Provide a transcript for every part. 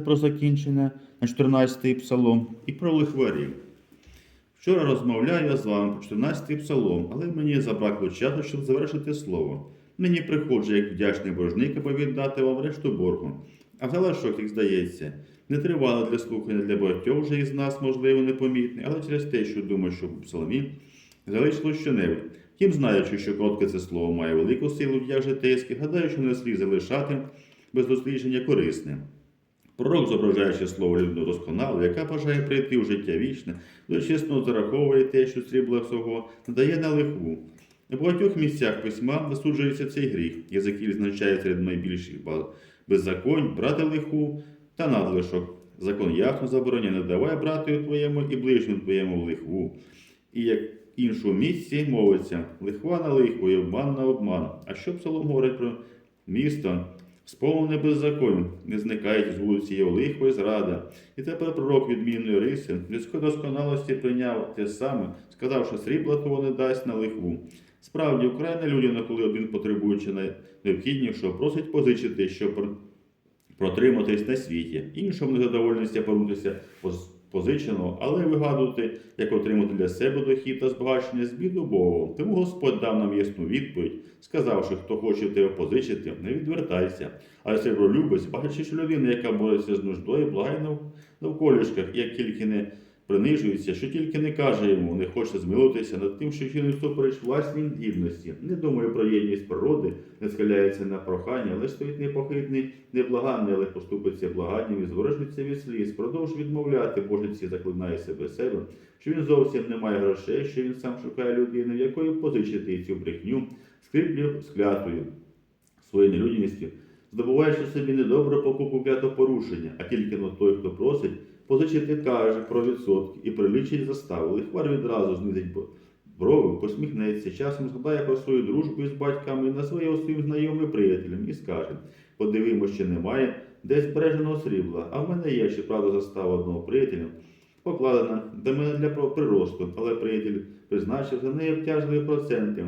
про закінчення на 14-й псалом і про лихварів. Вчора розмовляю я з вами про 14-й псалом, але мені забракло часу, щоб завершити слово. Нині приходжу як вдячний боржник, аби віддати вам решту боргу. А залишок, як здається, не тривало для слухання для багатьох вже із нас, можливо, непомітний, але через те, що думаю, що в псалмі залишилось щонебудь. Тим, знаючи, що коротке це слово має велику силу в житейських, гадаю, що не слід залишати без дослідження корисним. Пророк, зображаючи слово людину досконалу, яка бажає прийти у життя вічне, дочесно зараховує те, що срібла всього, надає на лихву. У багатьох місцях письма засуджується цей гріх, язик відзначає серед найбільших беззаконь, брати лиху та надлишок. Закон ясно забороняє, не давай братою твоєму і ближньому твоєму в лихву. І як іншому місці мовиться лихва на лихву і обман на обман. А що псалом говорить про місто, сповнене беззаконь, не зникають з вулиці його лихво і зрада. І тепер пророк відмінної риси людської досконалості прийняв те саме, сказавши, срібла того не дасть на лихву. Справді, Україна людина, коли один потребуючи найнеобхіднішого, просить позичити, щоб протриматись на світі. Іншому незадоволеності повернутися позиченого, але вигадувати, як отримати для себе дохід та збагачення з біду Богу. Тому Господь дав нам ясну відповідь, сказавши, хто хоче тебе позичити, не відвертайся. А сребролюбець, бачачи, що людина, яка бореться з нуждою, благає на навколішках, як тільки не принижується, що тільки не каже йому, не хоче змилуватися над тим, що чинить всупереч власній гідності, не думає про єдність природи, не схиляється на прохання, але стоїть непохитний, неблаганний, але поступиться благанням і зворожується від сліз, продовж відмовляти Божиці, заклинає себе себе, що він зовсім не має грошей, що він сам шукає людину, в якої позичити цю брехню, скріплю з клятвою, своєю нелюдяністю, здобуваючи собі недобру покупку клятопорушення, а тільки но той, хто просить, позичити каже про відсотки і прилічить заставу. Лихвар відразу знизить брови, посміхнеться, часом згадає про свою дружбу із батьками, назве його своїм знайомим приятелем і скаже: подивимось, чи немає десь збереженого срібла, а в мене є ще правда застава одного приятеля, покладена до мене для приросту, але приятель призначив за неї обтяжливі проценти.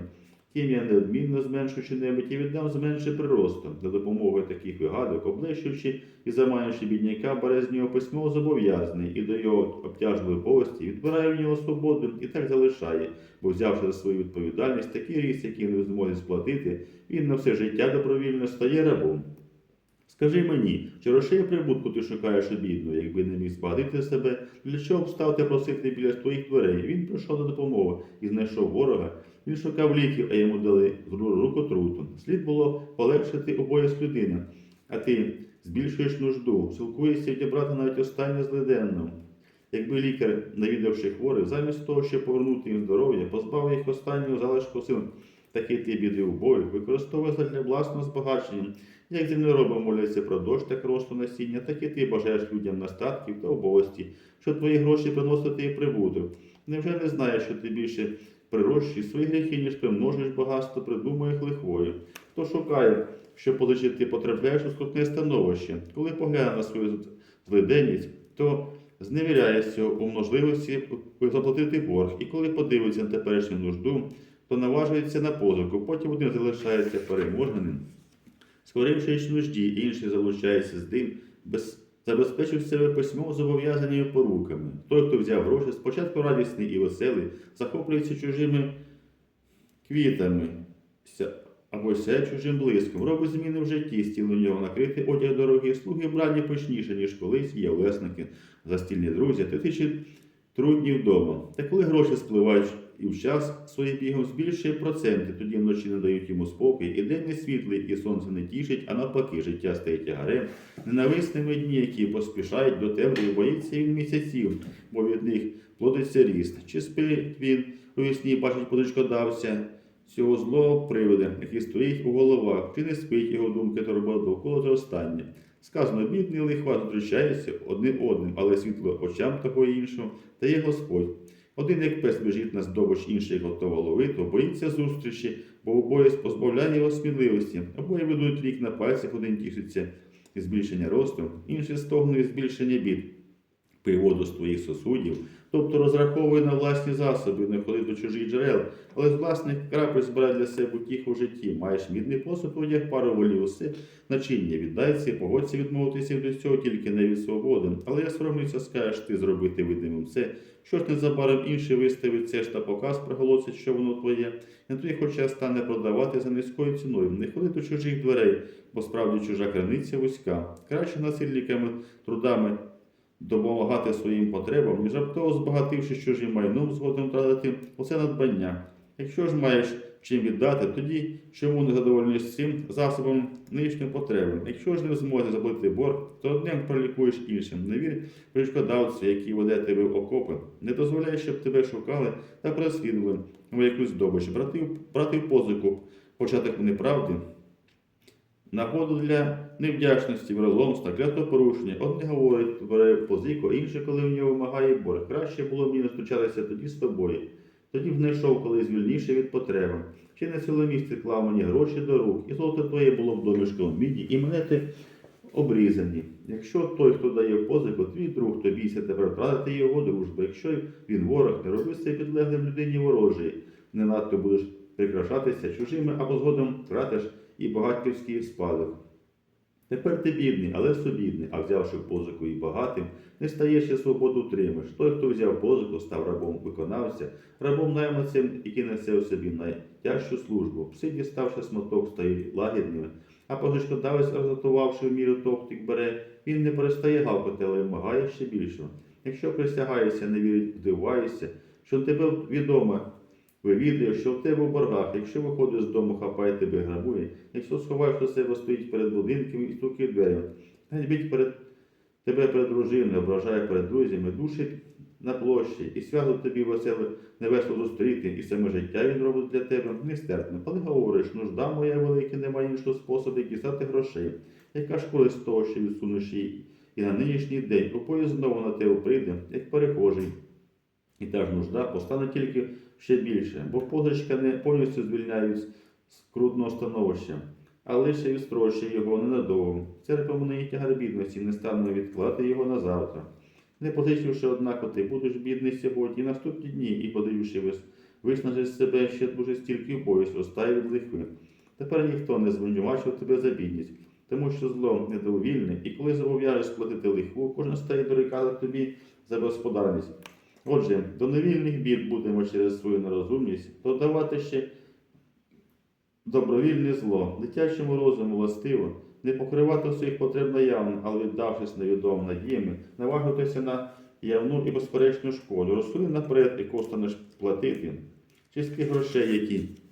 Тим я неодмінно зменшу що-небудь і віддам зменше приросту. За допомогою таких вигадок, облещуючи і заманюючи бідняка, бере нього письмо зобов'язаний і до його обтяжливої повісті відбирає в нього свободу і так залишає, бо взявши за свою відповідальність такий ріс, який не в змозі сплатити, він на все життя добровільно стає рабом. Скажи мені, чи грошей прибутку ти шукаєш у бідну, якби не міг збагатити себе, для чого б став ти просити біля твоїх дверей? Він прийшов до допомоги і знайшов ворога. Він шукав ліків, а йому дали руку труту. Слід було полегшити обов'язк людини, а ти збільшуєш нужду, силкуєшся відібрати навіть останнє злиденно. Якби лікар, навідавши хворих, замість того, щоб повернути їм здоров'я, позбавив їх останнього залишку сил, такі ти біди убоїх, використовує для власного збагачення. Як землероби моляться про дощ та росту насіння, так і ти бажаєш людям настатків та обов'язки, що твої гроші приносити і прибуток. Невже не знаєш, що ти більше прирощуєш свої гріхи, ніж примножуєш багатство, придумуєш лихвою? Хто шукає, що позичити потрапляєш у скрутне становище, коли погляне на свою злиденність, то зневіряється у можливості заплатити борг, і коли подивиться на теперішню нужду, то наважується на позику, потім один залишається переможним. Скорившись нужді, інший залучається з ним, без... забезпечив себе письмово зобов'язаними поруками. Той, хто взяв гроші, спочатку радісний і веселий, захоплюється чужими квітами або сяє чужим блиском, робить зміни в житті, стіл у нього накритий одяг дорогий, слуги брані пишніше, ніж колись, є власники, застільні друзі, тисячі труднів вдома. Та коли гроші спливають і в час своїм бігом збільшує проценти, тоді вночі не дають йому спокій, і день не світлий, і сонце не тішить, а навпаки, життя стає тягарем, ненависними дні, які поспішають до темряви, боїться він місяців, бо від них плодиться ріст. Чи спить він у вісні, бачить подичкодавця, цього злого привида, який стоїть у головах, чи не спить його думки турбота довкола зростання. Сказано, бідний лихва зустрічається одним одним, але світло очам того і іншого дає Господь. Один як пес біжить на здобич, інший готово ловити, боїться зустрічі, бо обоє позбавляє його сміливості. Обоє ведуть рік на пальцях, один тішиться збільшення росту, інший стогнує збільшення бід. Пий воду з твоїх сосудів, тобто розраховуй на власні засоби, не ходи до чужих джерел, але з власних крапель збирай для себе утіху в житті. Маєш мідний посуд, одяг, пару волів, усе начиння віддайся, погодься відмовитися від усього, тільки не від свободи. Але я соромлюся, скажеш ти зробити видимим це. Що ж незабаром інший виставить це ж та показ приголосить, що воно твоє, і тоді хоча стане продавати за низькою ціною. Не ходи до чужих дверей, бо справді чужа криниця вузька. Краще насильниками, трудами допомагати своїм потребам, ніж раптово збагативши чужим майном згодом втратити оце надбання. Якщо ж маєш чим віддати, тоді чому не задовольниш цим засобом нинішньої потреби? Якщо ж не в змозі заплатити борг, то одним пролікуєш іншим. Не вір перешкодавцю, який веде тебе в окопи. Не дозволяй, щоб тебе шукали та переслідували в якусь здобич. Брати, брати позику початок неправди. Нагоду для невдячності, вероломства, клятопорушення. Одне говорить, бере позику, інше, коли в нього вимагає борг. Краще було мені не зустрічатися тоді з тобою. Тоді б знайшов колись вільніше від потреби. Чи не ціле місце клав мені гроші до рук, і золото твоє було б домішком міді, і монети обрізані. Якщо той, хто дає позику, твій друг, то бійся тепер втратити його дружбу. Якщо він ворог, не роби підлеглим людині ворожої, не надто будеш прикрашатися чужими або згодом втратиш і багатьківський спадок. Тепер ти бідний, але собідний, а взявши позику і багатим, не стаєш і свободу тримаєш. Той, хто взяв позику, став рабом виконавця, рабом найманцем, який несе у собі найтяжчу службу. Пси, діставши смоток, стають лагідними, а позичкодавець, розготувавши в міру товтик бере, він не перестає гавкати, але вимагає ще більшого. Якщо присягаєшся, не вірить, здиваєшся, що тебе відомо, вивідує, що в тебе в боргах, якщо виходиш з дому, хапає тебе грабує, якщо сховаєш до себе, стоїть перед будинками і стукає двері, ганьбить перед тебе перед дружиною, ображає перед друзями, душить на площі, і свято тобі веселе невесело зустріти, і саме життя він робить для тебе нестерпно. Але говориш, нужда моя велика, немає іншого способу дістати грошей. Яка ж користь з того, що відсунеш її? І на нинішній день у знову на тебе прийде, як перехожий. І та ж нужда постане тільки ще більше, бо позичка не повністю звільняють з скрутного становища, а лише відстрочує його ненадовго. Це рекомендує тягар бідності, не стане відклати його на завтра. Не позичивши однако, ти будеш бідний сьогодні, і наступні дні, і подививши вис, виснажиш себе ще дуже стільки пояс, розтає від лихви. Тепер ніхто не звинувачив тебе за бідність, тому що зло недовільне, і коли зобов'яжеш сплатити лихву, кожен стає дорікати тобі за господарність. Отже, до невільних бід будемо через свою нерозумність додавати ще добровільне зло, дитячому розуму властиво, не покривати своїх потреб наявно, але віддавшись невідомо надіями, наважитися на явну і безперечну шкоду, розсуди наперед, яку станеш платити, чистки грошей, які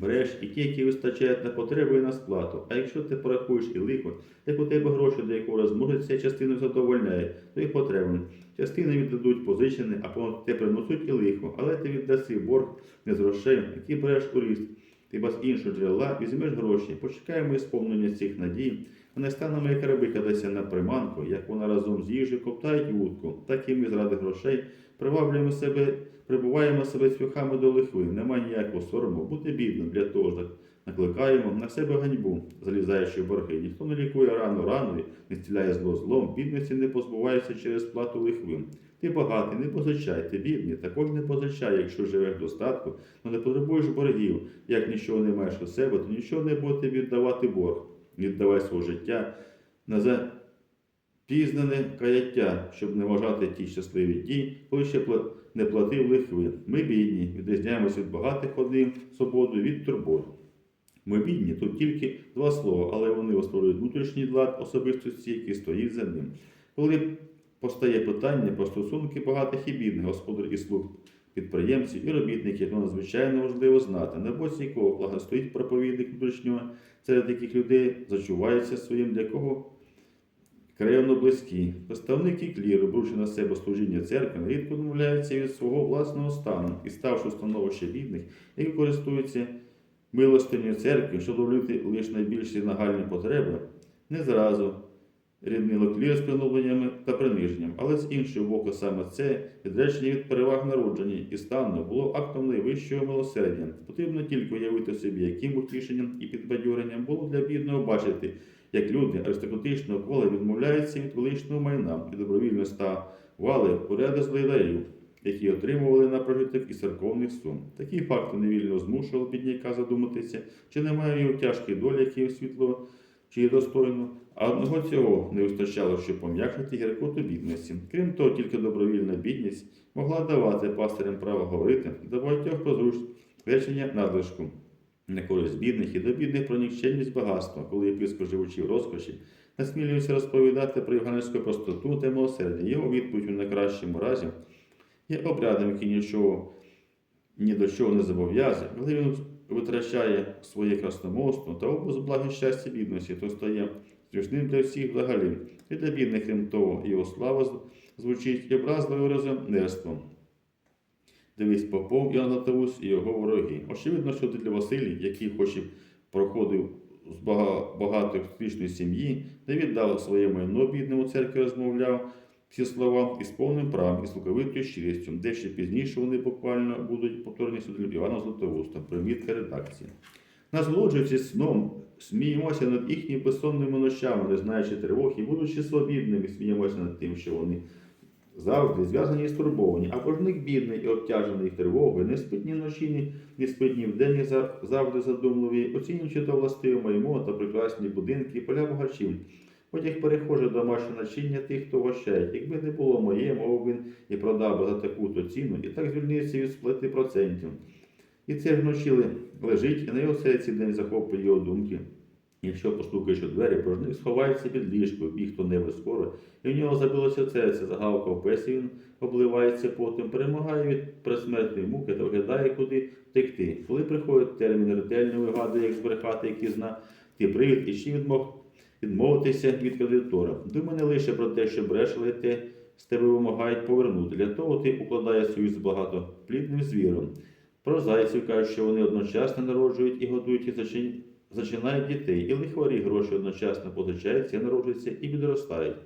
береш, і ті, які вистачають на потреби і на сплату. А якщо ти порахуєш і лихо, як у тебе гроші, до якого розмножиться, частину задовольняє твої потреби. Частини віддадуть позичені, а понад те приносуть і лихо, але ти віддаси борг не з грошей, які береш у ріст. Ти без іншого джерела візьмеш гроші, почекаємо ісповнення цих надій, не станемо як раби кадася на приманку, як вона разом з їжею коптають утку, так і ми заради грошей приваблюємо себе, прибуваємо себе цвяхами до лихви. Немає ніякого сорому, бути бідним для того ж накликаємо на себе ганьбу, залізаючи в борги. Ніхто не лікує рану раною, не стіляє зло злом, бідності не позбувається через плату лихви. Ти багатий, не позичай, ти бідний, також не позичай, якщо живеш достатку, але не потребуєш боргів. Як нічого не маєш у себе, то нічого не буде віддавати борг. Віддавай свого життя на запізнене каяття, щоб не вважати ті щасливі дні, коли ще не платив лихви. Ми бідні, відрізняємося від багатих одним свободу від турбот. Ми бідні, тут тільки два слова, але вони висловлюють внутрішній лад особистості, який стоїть за ним. Коли постає питання про стосунки багатих і бідних, господар і слуг підприємців і робітників, то надзвичайно важливо знати, на боці якого благостоїть проповідник внутрішнього, серед яких людей зачувається своїм, для кого краєвно близькі. Представники кліру, беручи на себе служіння церкви, нерідко відмовляються від свого власного стану і, ставши становище бідних, які користуються милостиню церкви, щоб довлити лише найбільші нагальні потреби, не зразу ріднило клір з принудленнями та приниженням, але з іншого боку, саме це відречення від переваг народження і стану було актом найвищого милосердя. Потрібно тільки уявити собі, яким утішенням і підбадьоренням було для бідного бачити, як люди аристократичного кола відмовляються від величного майна і добровільно ставали у ряди злидарів, які отримували на прожиток із церковних сум. Такі факти невільно змушували бідняка задуматися, чи немає його тяжкої долі, які світло чи достойно, а одного цього не вистачало, щоб пом'якшити гіркоту бідності. Крім того, тільки добровільна бідність могла давати пастирям право говорити до багатьох про зручення надлишку на користь бідних і до бідних про нікчемність багатства, коли єпископ, живучи в розкоші, насмілюється розповідати про євангельську простоту та милосердя. Його відповідь у найкращому разі є обрядом, який нічого ні до чого не зобов'язує, коли він витрачає своє красномовство та образ благи щастя бідності, то стає зручним для всіх взагалі, і для бідних, крім того, його слава звучить і образливим резонерством. Дивись Попов і Анатолус і його вороги. Очевидно, що для Василій, який хоч і проходив з бага- багатоуспішної сім'ї, не віддав майно бідному церкві, розмовляв ці слова із повним правом і з луковитою щирістю, де ще пізніше вони буквально будуть повторені судом Івана Златоуста, примітка редакції. Насолоджуючись сном, сміємося над їхніми безсонними ночами, не знаючи тривог, і будучи свобідними, сміємося над тим, що вони завжди зв'язані і стурбовані, а боржник бідний і обтяжений тривогою, не спить ні вночі, ні, ні спить вдень, завжди задумливі, оцінюючи то властиве маймо та прекрасні будинки, і поля богачів. Одяг перехоже домашнє начиння тих, хто ващає. Якби не було моє, мов він і продав би за таку-то ціну, і так звільнився від сплати процентів. І це вночі лежить, і на його серці день захоплює його думки. Якщо постукаєш у двері, порожник сховається під ліжкою, біг хто-небудь скоро, і в нього забилося серце, загавкав пес, і він обливається потом, перемагає від пресмертної муки та виглядає, куди втекти. Коли приходить термін, ретельно вигадує, як збрехати, які зна, ті привід, і чи відмов, відмовитися від кредитора. Думай не лише про те, що брешили, те з тебе вимагають повернути. Для того ти укладаєш союз з багатоплідним звіром. Про зайців кажуть, що вони одночасно народжують і годують і зачин- зачинають дітей, і лихварі гроші одночасно позичаються, народжуються і підростають.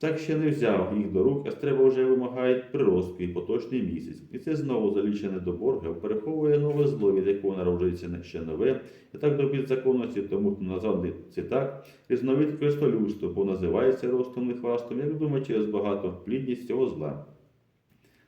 Так ще не взяв їх до рук, а треба вже вимагають приростку і поточний місяць. І це знову залічене до борга, переховує нове зло, від якого народжується ще нове, і так до підзаконності, тому названий це так, різновид крестолюбства, бо називається ростом лихвастом, як думає, через багато плідність цього зла.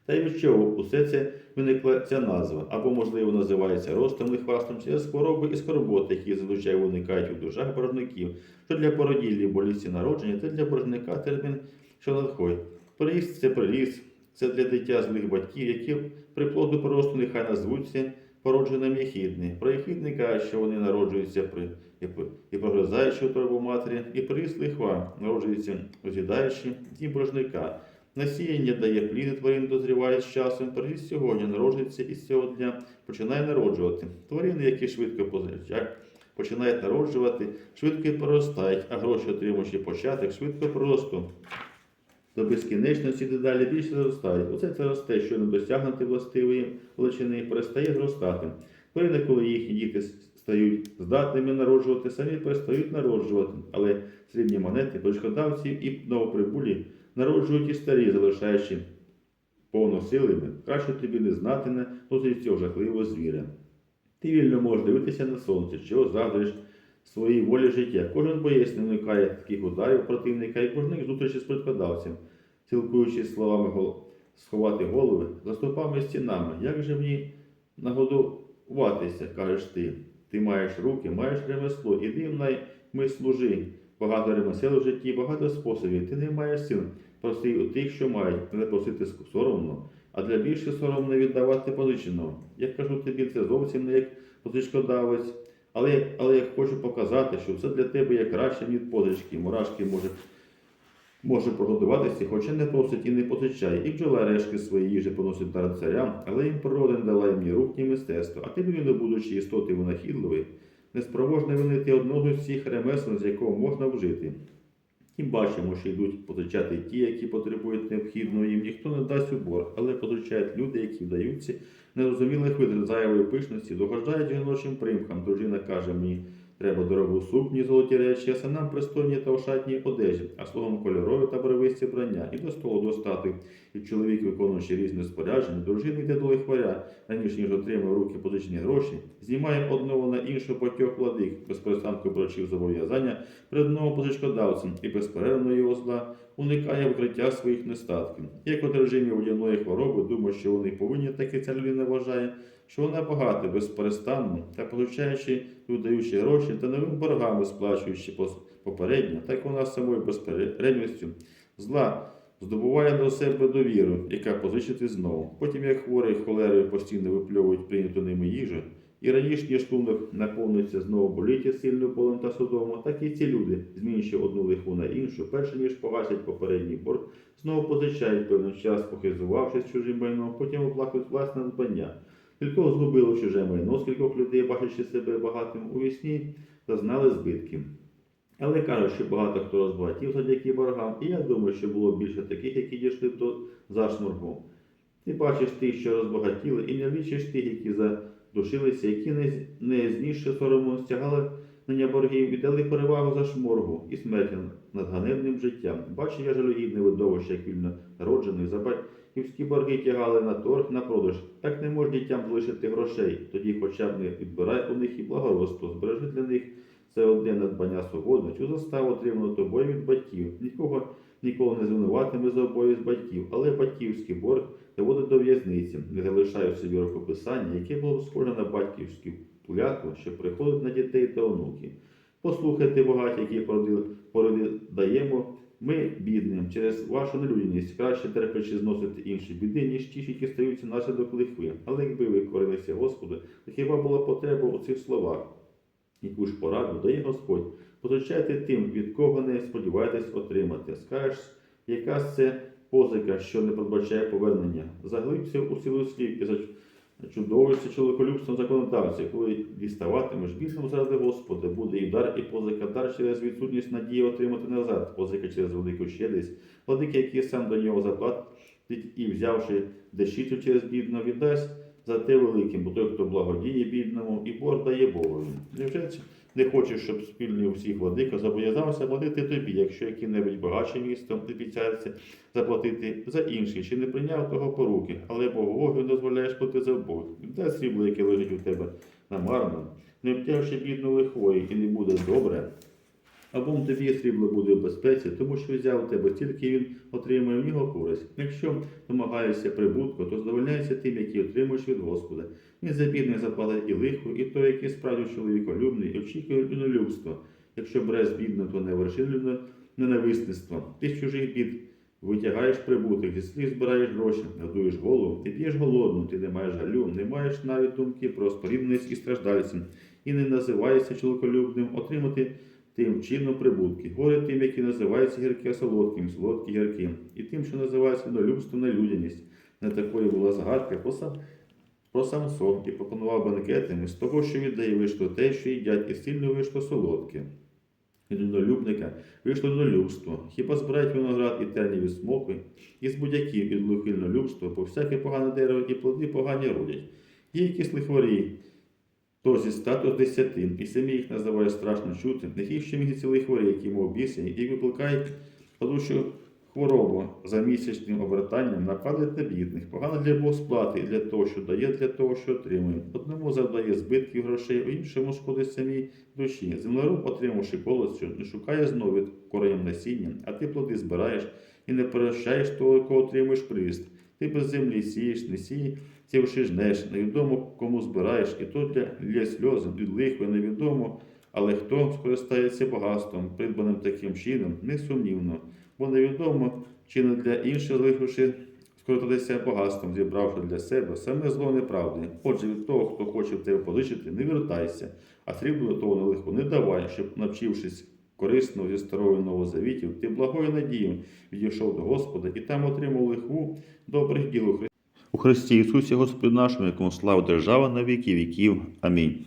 Та й від чого усе це виникла ця назва, або, можливо, називається ростом лихвастом через хвороби і скорботи, які зазвичай виникають у душах боржників, що для породіллі болісті народження, та для боржника термін, що надходить. Приріст це приріст, це для дитя злих батьків, які при плоду поросту нехай назвуться породженим єхідни. Про єхідни кажуть, що вони народжуються при і, і прогризаючи утробу матері, і приріст лихва народжується озідаючи дім боржника. Насіяння дає пліди тварин, дозріває з часом, приріст сьогодні народжується із цього дня, починає народжувати. Тварини, які швидко позичають, починають народжувати, швидко і поростають, а гроші, отримуючи початок, швидко просто. До безкінечності дедалі більше зростають. Оце це росте, що не досягнути властивої величини, перестає зростати. Тварини, коли їхні діти стають здатними народжувати, самі перестають народжувати, але срібні монети, почкодавці і новоприбулі народжують і старі, залишаючи повносилими, краще тобі не знати на досить цього жахливого звіря. Ти вільно можеш дивитися на сонце, чого завдриш своїй волі життя. Кожен боєць не уникає таких ударів противника, і кожник зустрічі з предкладавцем, цілкуючись словами гол... сховати голови за стовпами стінами. Як же мені нагодуватися, кажеш ти. Ти маєш руки, маєш ремесло, іди в найми служи. Багато ремесел в житті, багато способів. Ти не маєш сил. Проси у тих, що мають, не просити соромно, а для більше соромно віддавати позиченого. Я кажу тобі, це зовсім не як позичкодавець, але, але я хочу показати, що все для тебе є краще, ніж позички. Мурашки може, може прогодуватися, хоча не просить і не позичає. І бджола решки свої їжі поносить на царям, але їм природа не дала їм ні рук, ні мистецтва. А ти, людина, будучи істоти винахідливий, неспроможний винити одного з цих ремесел, з якого можна вжити. І бачимо, що йдуть позичати ті, які потребують необхідного, їм ніхто не дасть у борг, але позичають люди, які вдаються нерозумілих витрат зайвої пишності, догождають жіночим примхам. Дружина каже мені, Треба дорогу сукні, золоті речі, а синам пристойні та ошатні одежі, а слугам кольорові та барвисті брання, і до столу достати. І чоловік, виконуючи різні спорядження, дружини йде до лихваря, раніше ніж отримав руки позичені гроші, знімає одного на іншого батьох владик, без перестанку брачів зобов'язання перед одного позичкодавцем і безперервно його зла уникає вкриття своїх нестатків. Як от режимі водяної хвороби думає, що вони повинні, так і ця людина вважає, що вона багата безперестанно та получаючи і видаючи гроші та новими боргами сплачуючи попередньо, так вона самою безперервністю зла здобуває до себе довіру, яка позичити знову. Потім, як хворий холерою постійно випльовують прийняту ними їжу, і раніше шлунок наповниться знову боліття сильним болем та судомом, так і ці люди, змінюючи одну лиху на іншу, перше ніж погасять попередній борг, знову позичають певний час, похизувавшись чужим майном, потім оплакують власне надбання. Кількох згубило чуже майно, скількох людей, бачачи себе багатим у вісні, зазнали збитків. Але кажуть, що багато хто розбагатів завдяки боргам, і я думаю, що було більше таких, які дійшли до зашморгу. Ти бачиш тих, що розбагатіли, і не лічиш тих, які задушилися, які не, не сорому стягали на боргів і дали перевагу за шморгу і смерті над ганебним життям. Бачу я жалюгідне видовище, як вільно народжений, за батьківські борги тягали на торг, на продаж. Так не можеш дітям залишити грошей, тоді хоча б не відбирай у них і благородство, збережи для них це одне надбання свободи, цю заставу отримано тобою від батьків. Нікого ніколи не звинуватиме за обоє з батьків, але батьківський борг доводить до в'язниці, не залишає в собі рукописання, яке було б схоже на батьківську клятву, що приходить на дітей та онуків. Послухайте багаті, які породи, породи даємо ми бідним через вашу нелюдяність краще терплячи зносити інші біди, ніж ті, які стаються наслідок лихви. Але якби ви корилися Господу, то хіба була потреба у цих словах? Яку ж пораду дає Господь? Позичайте тим, від кого не сподіваєтесь отримати. Скажеш, яка це позика, що не передбачає повернення. Заглибся у силу слів і зачудовуйся чоловіколюбством законодавця, коли діставатимеш більшому заради Господа, буде і дар, і позика дар через відсутність надії отримати назад, позика через велику щедрість, владики, який сам до нього заплатить і, взявши дещицю через бідно, віддасть за те великим, бо той, хто благодіє бідному, і борг дає Богові. Не хочеш, щоб спільний усіх владика зобов'язався платити тобі, якщо яке-небудь багатше місто обіцяється заплатити за інший, чи не прийняв того поруки, але Богові дозволяєш платити за обох. Де срібло, яке лежить у тебе намарно, не обтягши бідну лихої, і не буде добре. Або тобі срібло буде в безпеці, тому що взяв тебе стільки він отримує в нього користь. Якщо домагаєшся прибутку, то задовольняйся тим, який отримуєш від Господа. Він за бідних заплатить і лиху, і той, який справді чоловіколюбний, і очікує людинолюбства. Якщо береш бідно, то не верши людно- ненависництва. Ти з чужих бід витягаєш прибуток, зі слів збираєш гроші, годуєш голову, ти п'єш голодну, ти не маєш жалю, не маєш навіть думки про спорідненість і страждальцем, і не називаєшся чоловіколюбним, отримати тим чином прибутки. Горе тим, які називаються гірке солодким, солодкі гірким, і тим, що називається винолюбством нелюдяність. Не такою була згадка про, сам, про Самсон і пропонував бенкетами з того, що віддає вийшло те, що їдять, і сильно вийшло солодке. Від винолюбника вийшло винолюбство. Хіба збирають виноград і терні від смоки, і з будь-яків від винолюбства, бо всяке погане дерево і плоди погані родять. Є якісь лихворі, то зі статус десятин, і самі їх називають страшно чути, їх ще місяці лихворі, які мов бісені, і викликають падучу хворобу за місячним обертанням нападать на бідних. Погано для Бог сплати і для того, що дає, для того, що отримує. Одному завдає збитків грошей, а іншому шкодить самій душі. Землероб, отримавши колосцю, не шукає знову від насіння, а ти плоди збираєш і не прощаєш того, кого отримуєш прист. Ти без землі сієш, не сієш, сівши жнеш, невідомо кому збираєш, і то для, для сльози, від лихви невідомо, але хто скористається багатством, придбаним таким чином, несумнівно, бо невідомо, чи не для інших залишивши скористатися багатством, зібравши для себе саме зло неправди. Отже, від того, хто хоче в тебе позичити, не вертайся, а срібло того на лиху не давай, щоб, навчившись корисно зі старою новозавітів, ти благою надією відійшов до Господа і там отримав лихву добрих діл у Христі. Ісусі Господи нашому, якому слава держава на віки віків. Амінь.